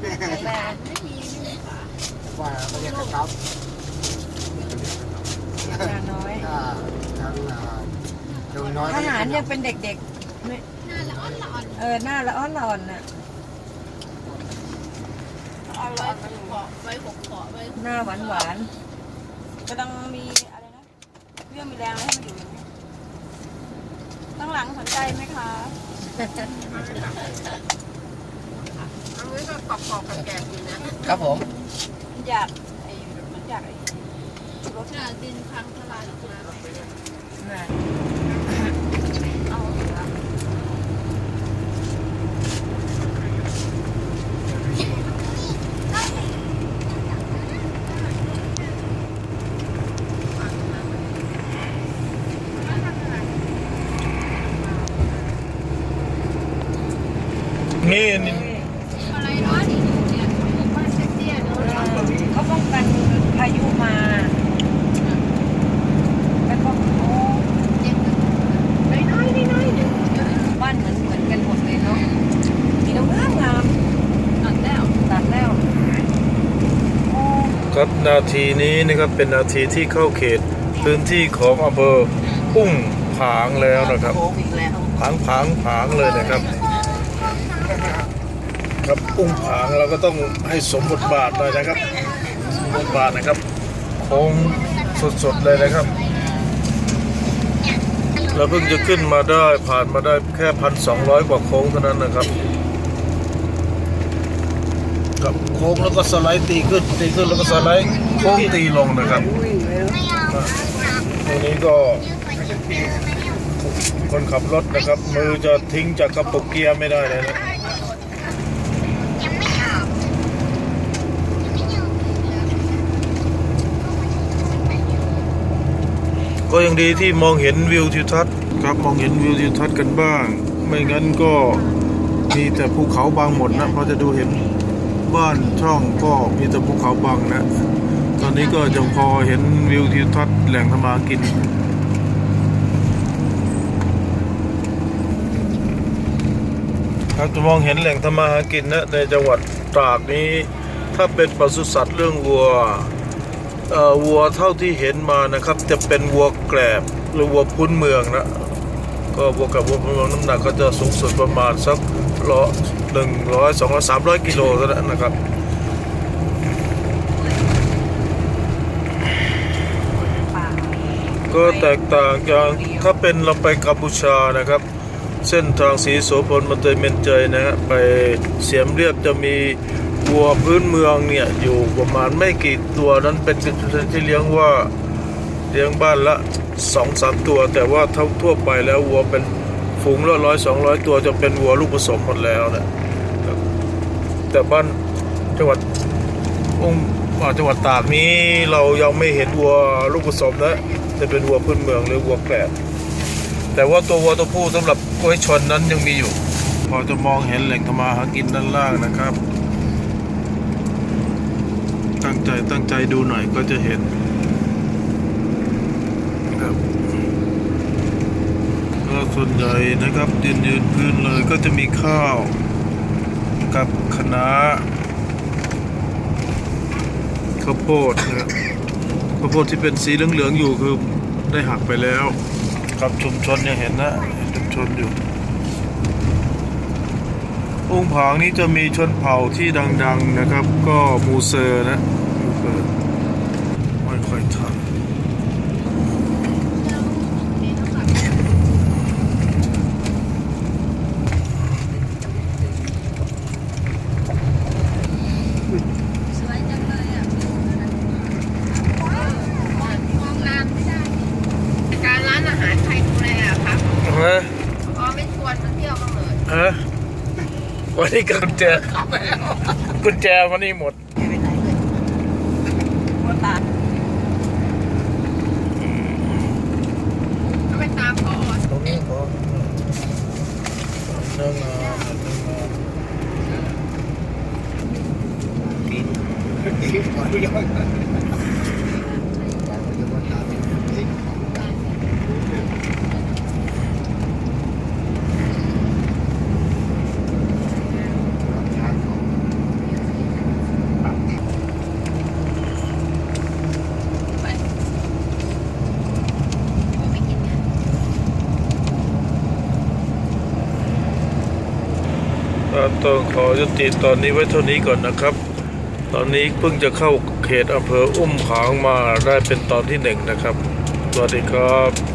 แข็งแรงว่าเขาเรียกกระต๊อบยาน้อยถ้าทั้งอ่าดูน้อยทหารยังเป็นเด็กๆไม่เออหน้าละอ่อนละอ่อนน่ะเอาไว้เกาะไว้หกเกาะไว้หน้าหวานหวานกำลังมีอะไรนะเรื่องมีแรงให้มันอยู่อย่างนี้ข้งหลังสนใจไหมคะ อันนี้ก็กรอบๆกับแกงดีนะครับผมมันอยากไอ้มันอยากไอ้รถน่ะดินพังทลายออกมาๆน่ะ เอาเหรอ นี่นี่ อะไรเนาะนี่เนี่ยบ้านเตี้ยๆเนาะ เขาป้องกันพายุมาแล้วก็โอ้ น้อยๆน้อยๆหนึ่ง บ้านเหมือนเหมือนกันหมดเลยเนาะมีน้ำงามงาม ตัดแล้ว ตัดแล้วโอ้ ครับนาทีนี้นะครับเป็นนาทีที่เข้าเขตพื้นที่ของอำเภออุ้งผางแล้วนะครับผางผางผางเลยนะครับ ครับอุ้งผางเราก็ต้องให้สมบทบาทหน่อยนะครับสมบทบาทนะครับโค้งสดๆเลยนะครับเราเพิ่งจะขึ้นมาได้ผ่านมาได้แค่พันสองร้อยกว่าโค้งเท่านั้นนะครับ กับโค้งแล้วก็สไลด์ตีขึ้นตีขึ้นแล้วก็สไลด์โค้งตีลงนะครับตรงนี้ก็คนขับรถนะครับ มือจะทิ้งจากกระปุกเกียร์ไม่ได้เลยนะก็ยังดีที่มองเห็นวิวทิวทัศน์ครับมองเห็นวิวทิวทัศน์กันบ้าง ไม่งั้นก็มีแต่ภูเขาบางหมดนะพอจะดูเห็น บ้านช่องก็มีแต่ภูเขาบางนะ ตอนนี้ก็จะพอเห็นวิวทิวทัศน์แหล่งทำมากิน ครับจะมองเห็นแหล่งทำมาหากินนะในจังหวัดตราดนี้ ถ้าเป็นปศุสัตว์เรื่องวัวเอ่อวัวเท่าที่เห็นมานะครับ จะเป็นวัวแกรบหรือวัวพื้นเมืองนะ ก็วัวกับวัวพื้นเมืองน้ำหนักก็จะสูงสุดประมาณสักร้อยหนึ่งร้อยสองร้อยสามร้อยกิโลเท่านั้นนะครับก็แตกต่างจากถ้าเป็นเราไปกัมพูชานะครับ เส้นทางสีโสพลมันเตยเมนเจยนะฮะไปเสียมเรียบจะมีวัวพื้นเมืองเนี่ยอยู่ประมาณไม่กี่ตัวนั้นเป็นที่เลี้ยงว่าเลี้ยงบ้านละ สองสามตัว แต่ว่าทั่วทั่วไปแล้ววัวเป็นฝูงละร้อยสองร้อยตัวจะเป็นวัวลูกผสมหมดแล้วนะแต่บ้านจังหวัดองค์อ่าจังหวัดตากนี้เรายังไม่เห็นวัวลูกผสมนะจะเป็นวัวพื้นเมืองหรือวัวแกลบแต่ว่าตัววัวตัวผู้สำหรับกล้วยชนนั้นยังมีอยู่ พอจะมองเห็นแหล่งทำมาหากินด้านล่างนะครับ ตั้งใจตั้งใจดูหน่อยก็จะเห็น ครับก็ส่วนใหญ่นะครับยืนยืนพื้นเลยก็จะมีข้าวกับคะน้าข้าวโพดนะครับข้าวโพดที่เป็นสีเหลืองๆอยู่คือได้หักไปแล้วกับชุมชนยังเห็นนะชุมชนอยู่องค์ผางนี้จะมีชนเผ่าที่ดัง ๆนะครับ ก็มูเซอร์นะมูเซอร์ไม่ค่อยทัน ฮะอ๋อไม่ชวนมาเที่ยวบ้างเลยฮะวันนี้กุญแจกุญแจวันนี้หมดหัวตาก็ไปตามพ่อตรงนี้พอเรื่องงานเรื่องงานทางของ ก็ต้องขอยุติตอนนี้ไว้เท่านี้ก่อนนะครับ ตอนนี้เพิ่งจะเข้าเขตอำเภออุ้มผางมาได้เป็นตอนที่หนึ่งนะครับ สวัสดีครับ